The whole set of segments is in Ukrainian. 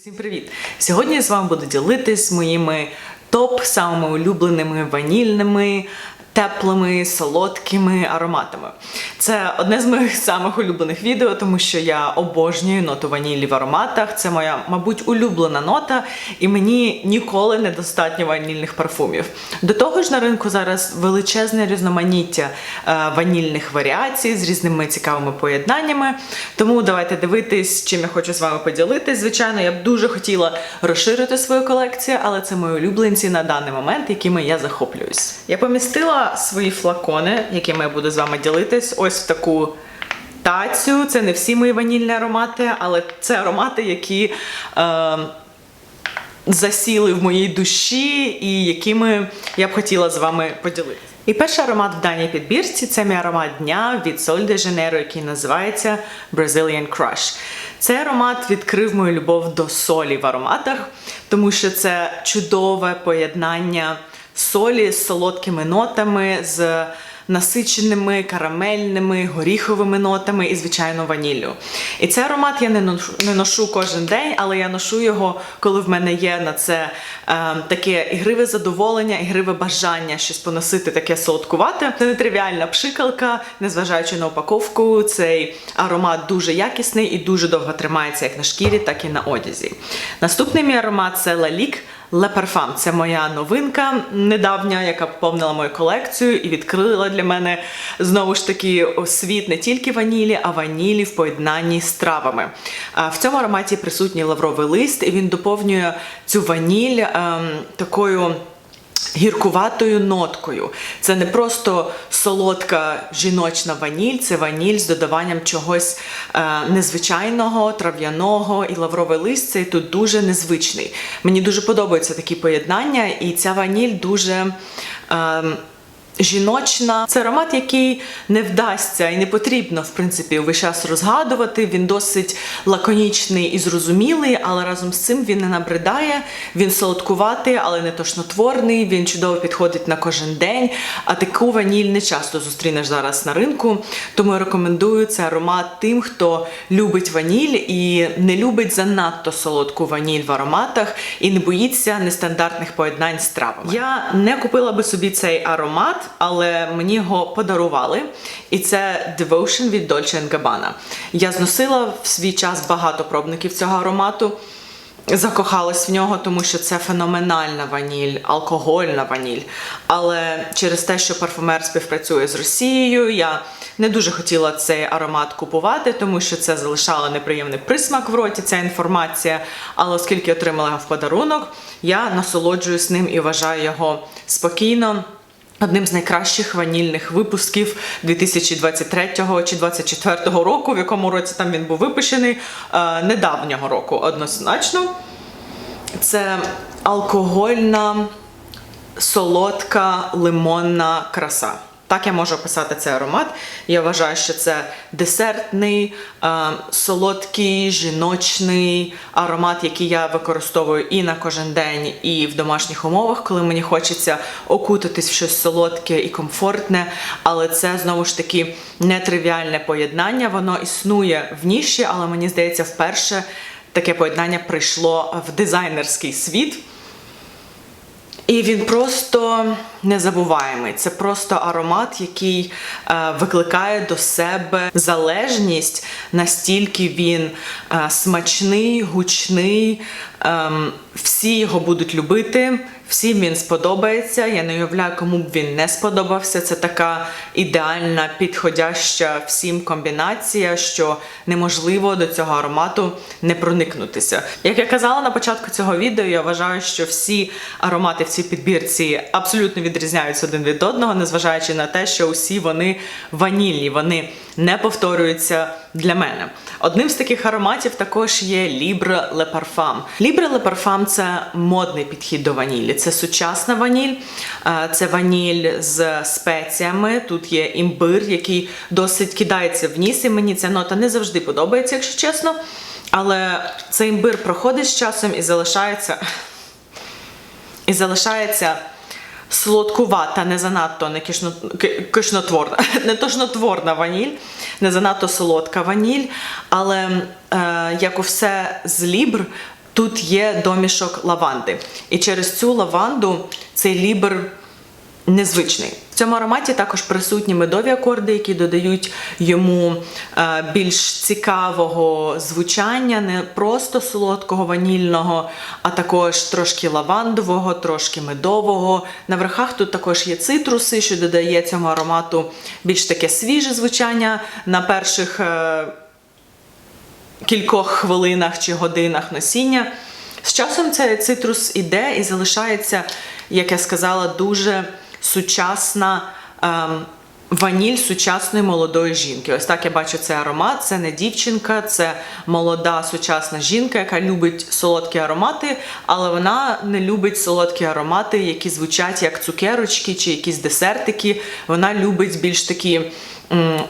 Всім привіт! Сьогодні я з вами буду ділитись моїми топ самими улюбленими ванільними, теплими, солодкими ароматами. Це одне з моїх самих улюблених відео, тому що я обожнюю ноту ванілі в ароматах. Це моя, мабуть, улюблена нота, і мені ніколи не достатньо ванільних парфумів. До того ж, на ринку зараз величезне різноманіття е, ванільних варіацій з різними цікавими поєднаннями. Тому давайте дивитись, чим я хочу з вами поділитись. Звичайно, я б дуже хотіла розширити свою колекцію, але це мої улюбленці на даний момент, якими я захоплююсь. Я помістила свої флакони, якими я буду з вами ділитись, ось в таку. Тацю, це не всі мої ванільні аромати, але це аромати, які е, засіли в моїй душі і якими я б хотіла з вами поділитися. І перший аромат в даній підбірці це мій аромат дня від Sol de Janeiro, який називається Brazilian Crush. Цей аромат відкрив мою любов до солі в ароматах, тому що це чудове поєднання солі з солодкими нотами, з насиченими карамельними, горіховими нотами і, звичайно, ваніллю. І цей аромат я не ношу, не ношу кожен день, але я ношу його, коли в мене є на це е, таке ігриве задоволення, ігриве бажання щось поносити таке солодкувате. Це нетривіальна пшикалка, незважаючи на упаковку. Цей аромат дуже якісний і дуже довго тримається як на шкірі, так і на одязі. Наступний мій аромат це Лалік. Parfum – це моя новинка недавня, яка поповнила мою колекцію і відкрила для мене знову ж таки світ не тільки ванілі, а ванілі в поєднанні з травами. В цьому ароматі присутній лавровий лист, і він доповнює цю ваніль ем, такою. Гіркуватою ноткою. Це не просто солодка жіночна ваніль, це ваніль з додаванням чогось е, незвичайного, трав'яного і лавровий лист цей тут дуже незвичний. Мені дуже подобаються такі поєднання, і ця ваніль дуже. Е, Жіночна це аромат, який не вдасться і не потрібно, в принципі, весь час розгадувати. Він досить лаконічний і зрозумілий, але разом з цим він не набридає. Він солодкуватий, але не тошнотворний. Він чудово підходить на кожен день. А таку ваніль не часто зустрінеш зараз на ринку. Тому я рекомендую цей аромат тим, хто любить ваніль і не любить занадто солодку ваніль в ароматах і не боїться нестандартних поєднань з травами. Я не купила би собі цей аромат але мені його подарували. І це Devotion від Dolce Gabbana. Я зносила в свій час багато пробників цього аромату. Закохалась в нього, тому що це феноменальна ваніль, алкогольна ваніль. Але через те, що парфумер співпрацює з Росією, я не дуже хотіла цей аромат купувати, тому що це залишало неприємний присмак в роті, ця інформація. Але оскільки отримала його в подарунок, я насолоджуюсь ним і вважаю його спокійно. Одним з найкращих ванільних випусків 2023 чи 2024 року, в якому році там він був випущений, е, недавнього року однозначно. Це алкогольна, солодка лимонна краса. Так я можу описати цей аромат. Я вважаю, що це десертний, е, солодкий, жіночний аромат, який я використовую і на кожен день, і в домашніх умовах, коли мені хочеться окутатись в щось солодке і комфортне. Але це знову ж таки нетривіальне поєднання. Воно існує в ніші, але мені здається, вперше таке поєднання прийшло в дизайнерський світ. І він просто незабуваємий. Це просто аромат, який е, викликає до себе залежність, настільки він е, смачний, гучний. Е, всі його будуть любити, всім він сподобається. Я не уявляю, кому б він не сподобався. Це така ідеальна, підходяща всім комбінація, що неможливо до цього аромату не проникнутися. Як я казала на початку цього відео, я вважаю, що всі аромати в цій підбірці абсолютно відрізняються один від одного, незважаючи на те, що усі вони ванільні, вони не повторюються для мене. Одним з таких ароматів також є Libre Le Parfum. Libre Le Parfum – це модний підхід до ванілі. Це сучасна ваніль, е, це ваніль з спеціями. Тут є імбир, який досить кидається в ніс, і мені ця нота не завжди подобається, якщо чесно. Але цей імбир проходить з часом і залишається. І залишається солодкувата, не занадто не кишно, кишнотворна, не тошнотворна ваніль, не занадто солодка ваніль. Але е, як у все з лібр, тут є домішок лаванди. І через цю лаванду цей лібр незвичний. Цьому ароматі також присутні медові акорди, які додають йому е, більш цікавого звучання, не просто солодкого ванільного, а також трошки лавандового, трошки медового. На верхах тут також є цитруси, що додає цьому аромату більш таке свіже звучання. На перших е, кількох хвилинах чи годинах носіння. З часом цей цитрус іде і залишається, як я сказала, дуже сучасна ем, ваніль сучасної молодої жінки. Ось так я бачу цей аромат. Це не дівчинка, це молода сучасна жінка, яка любить солодкі аромати, але вона не любить солодкі аромати, які звучать як цукерочки чи якісь десертики. Вона любить більш такі. м,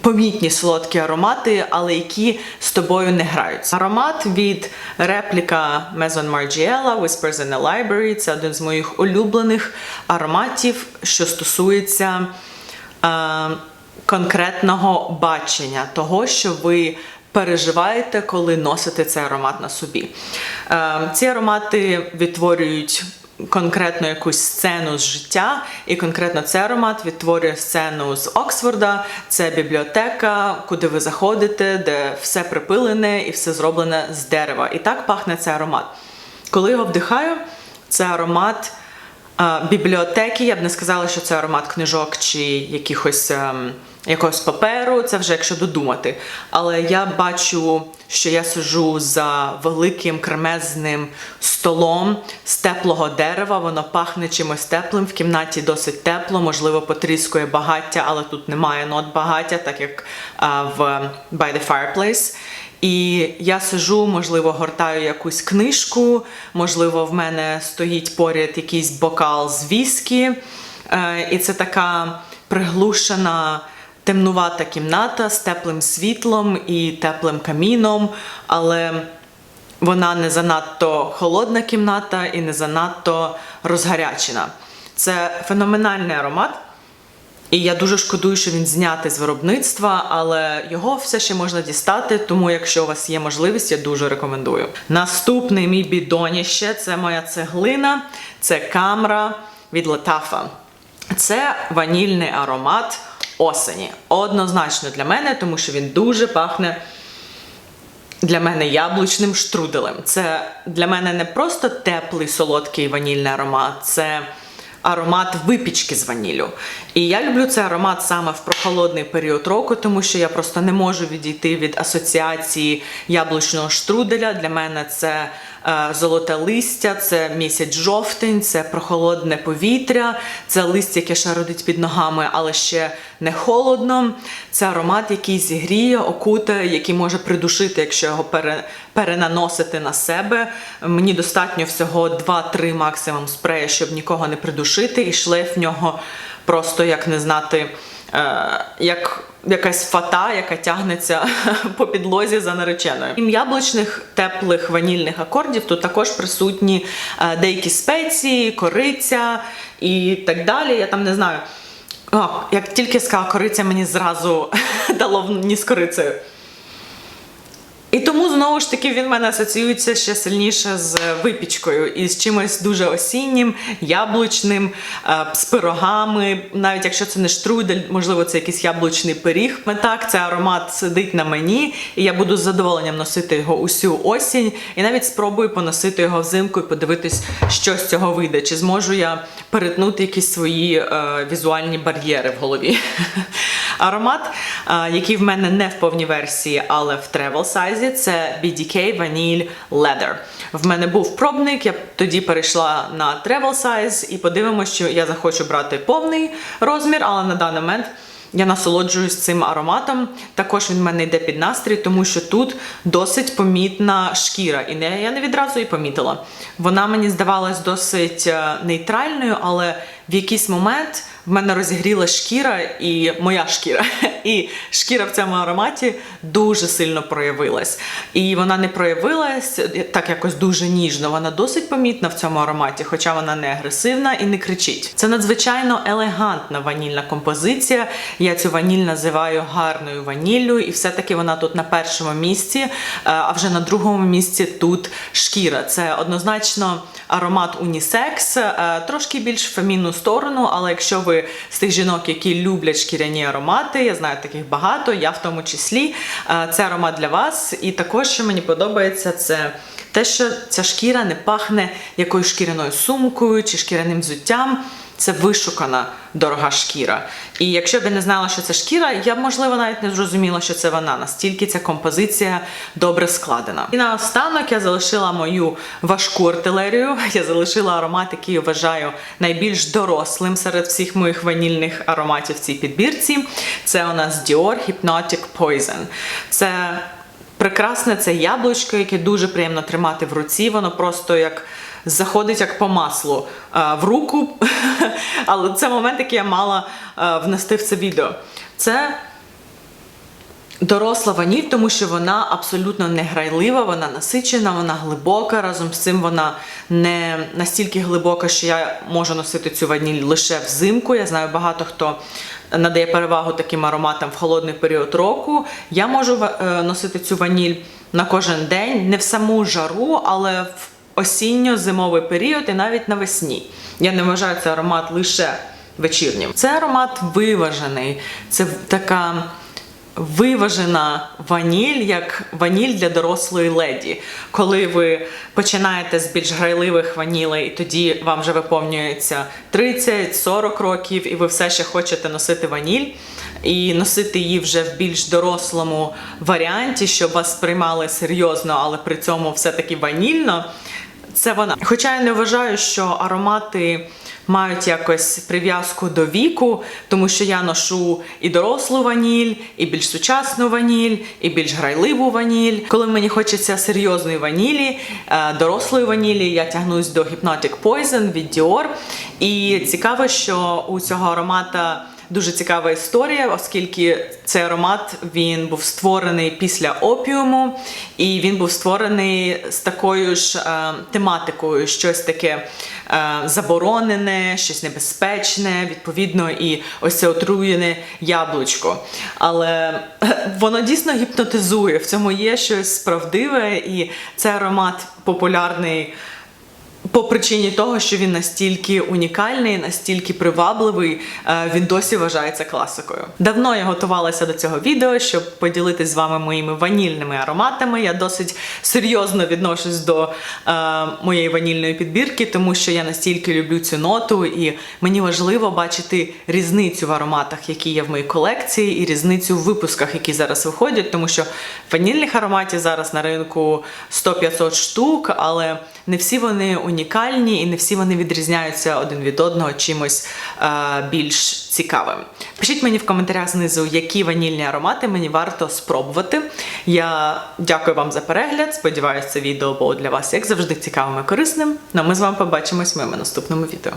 помітні солодкі аромати, але які з тобою не граються. Аромат від репліка Maison Margiela Whispers in the Library. Це один з моїх улюблених ароматів, що стосується е, конкретного бачення того, що ви. Переживаєте, коли носите цей аромат на собі. Е, ці аромати відтворюють конкретно якусь сцену з життя, і конкретно цей аромат відтворює сцену з Оксфорда. Це бібліотека, куди ви заходите, де все припилене і все зроблене з дерева. І так пахне цей аромат. Коли його вдихаю, це аромат а, бібліотеки. Я б не сказала, що це аромат книжок чи якихось. Якогось паперу, це вже якщо додумати. Але я бачу, що я сижу за великим кремезним столом з теплого дерева. Воно пахне чимось теплим. В кімнаті досить тепло, можливо, потріскує багаття, але тут немає нот багаття, так як а, в By the Fireplace. І я сижу, можливо, гортаю якусь книжку, можливо, в мене стоїть поряд якийсь бокал з віскі. Е, І це така приглушена темнувата кімната з теплим світлом і теплим каміном, але вона не занадто холодна кімната і не занадто розгарячена. Це феноменальний аромат. І я дуже шкодую, що він знятий з виробництва, але його все ще можна дістати, тому якщо у вас є можливість, я дуже рекомендую. Наступний мій бідоніще це моя цеглина, це камера від Летафа. Це ванільний аромат осені. Однозначно для мене, тому що він дуже пахне для мене яблучним штруделем. Це для мене не просто теплий солодкий ванільний аромат, це аромат випічки з ваніллю. І я люблю цей аромат саме в прохолодний період року, тому що я просто не можу відійти від асоціації яблучного штруделя. Для мене це золоте листя, це місяць жовтень, це прохолодне повітря, це листя, яке ще родить під ногами, але ще не холодно. Це аромат, який зігріє, окутає, який може придушити, якщо його пере, перенаносити на себе. Мені достатньо всього 2-3 максимум спрея, щоб нікого не придушити, і шлейф в нього просто як не знати. Е, як якась фата, яка тягнеться по підлозі за нареченою. Крім яблучних теплих ванільних акордів, тут також присутні е, деякі спеції, кориця і так далі. Я там не знаю. О, як тільки сказала кориця, мені зразу дало ні з корицею. І тому знову ж таки він в мене асоціюється ще сильніше з випічкою і з чимось дуже осіннім, яблучним, е, з пирогами. Навіть якщо це не штрудель, можливо, це якийсь яблучний пиріг. Так, цей аромат сидить на мені, і я буду з задоволенням носити його усю осінь. І навіть спробую поносити його взимку і подивитись, що з цього вийде. Чи зможу я перетнути якісь свої е, візуальні бар'єри в голові. Аромат, е, який в мене не в повній версії, але в travel сайзі, це BDK Vanille Leather. В мене був пробник, я тоді перейшла на travel size і подивимося, що я захочу брати повний розмір, але на даний момент. Я насолоджуюсь цим ароматом. Також він в мене йде під настрій, тому що тут досить помітна шкіра. І не, я не відразу її помітила. Вона мені здавалась досить е, нейтральною, але в якийсь момент в мене розігріла шкіра і моя шкіра. І шкіра в цьому ароматі дуже сильно проявилась. І вона не проявилась так якось дуже ніжно. Вона досить помітна в цьому ароматі, хоча вона не агресивна і не кричить. Це надзвичайно елегантна ванільна композиція. Я цю ваніль називаю гарною ваніллю, і все-таки вона тут на першому місці, е, а вже на другому місці тут шкіра. Це однозначно аромат унісекс, е, трошки більш в фемінну сторону, але якщо ви з тих жінок, які люблять шкіряні аромати, я знаю таких багато, я в тому числі. е, Це аромат для вас. І також, що мені подобається, це те, що ця шкіра не пахне якоюсь шкіряною сумкою чи шкіряним взуттям. Це вишукана дорога шкіра. І якщо б я не знала, що це шкіра, я б можливо навіть не зрозуміла, що це вона. Настільки ця композиція добре складена. І наостанок я залишила мою важку артилерію. Я залишила аромат, який вважаю найбільш дорослим серед всіх моїх ванільних ароматів в цій підбірці. Це у нас Dior Hypnotic Poison. Це прекрасне це яблучко, яке дуже приємно тримати в руці. Воно просто як заходить як по маслу е, в руку. Але це момент, який я мала е, внести в це відео. Це доросла ваніль, тому що вона абсолютно не грайлива, вона насичена, вона глибока. Разом з цим вона не настільки глибока, що я можу носити цю ваніль лише взимку. Я знаю багато хто надає перевагу таким ароматам в холодний період року. Я можу е, носити цю ваніль на кожен день, не в саму жару, але в осінньо-зимовий період і навіть навесні. Я не вважаю цей аромат лише вечірнім. Це аромат виважений, це така виважена ваніль, як ваніль для дорослої леді. Коли ви починаєте з більш грайливих ванілей, і тоді вам вже виповнюється 30-40 років, і ви все ще хочете носити ваніль. І носити її вже в більш дорослому варіанті, щоб вас сприймали серйозно, але при цьому все-таки ванільно. Це вона. Хоча я не вважаю, що аромати мають якось прив'язку до віку, тому що я ношу і дорослу ваніль, і більш сучасну ваніль, і більш грайливу ваніль. Коли мені хочеться серйозної ванілі, е, дорослої ванілі, я тягнусь до Hypnotic Poison від Dior. І цікаво, що у цього аромата. Дуже цікава історія, оскільки цей аромат він був створений після опіуму, і він був створений з такою ж е, тематикою, щось таке е, заборонене, щось небезпечне, відповідно, і ось це отруєне яблучко. Але е, воно дійсно гіпнотизує. В цьому є щось правдиве, і цей аромат популярний. По причині того, що він настільки унікальний, настільки привабливий, е, він досі вважається класикою. Давно я готувалася до цього відео, щоб поділитись з вами моїми ванільними ароматами. Я досить серйозно відношусь до е, моєї ванільної підбірки, тому що я настільки люблю цю ноту, і мені важливо бачити різницю в ароматах, які є в моїй колекції, і різницю в випусках, які зараз виходять, тому що ванільних ароматів зараз на ринку 100-500 штук, але не всі вони унікальні і не всі вони відрізняються один від одного чимось е, більш цікавим. Пишіть мені в коментарях знизу, які ванільні аромати мені варто спробувати. Я дякую вам за перегляд. Сподіваюся, це відео було для вас, як завжди, цікавим і корисним. Ну а ми з вами побачимось в моєму наступному відео.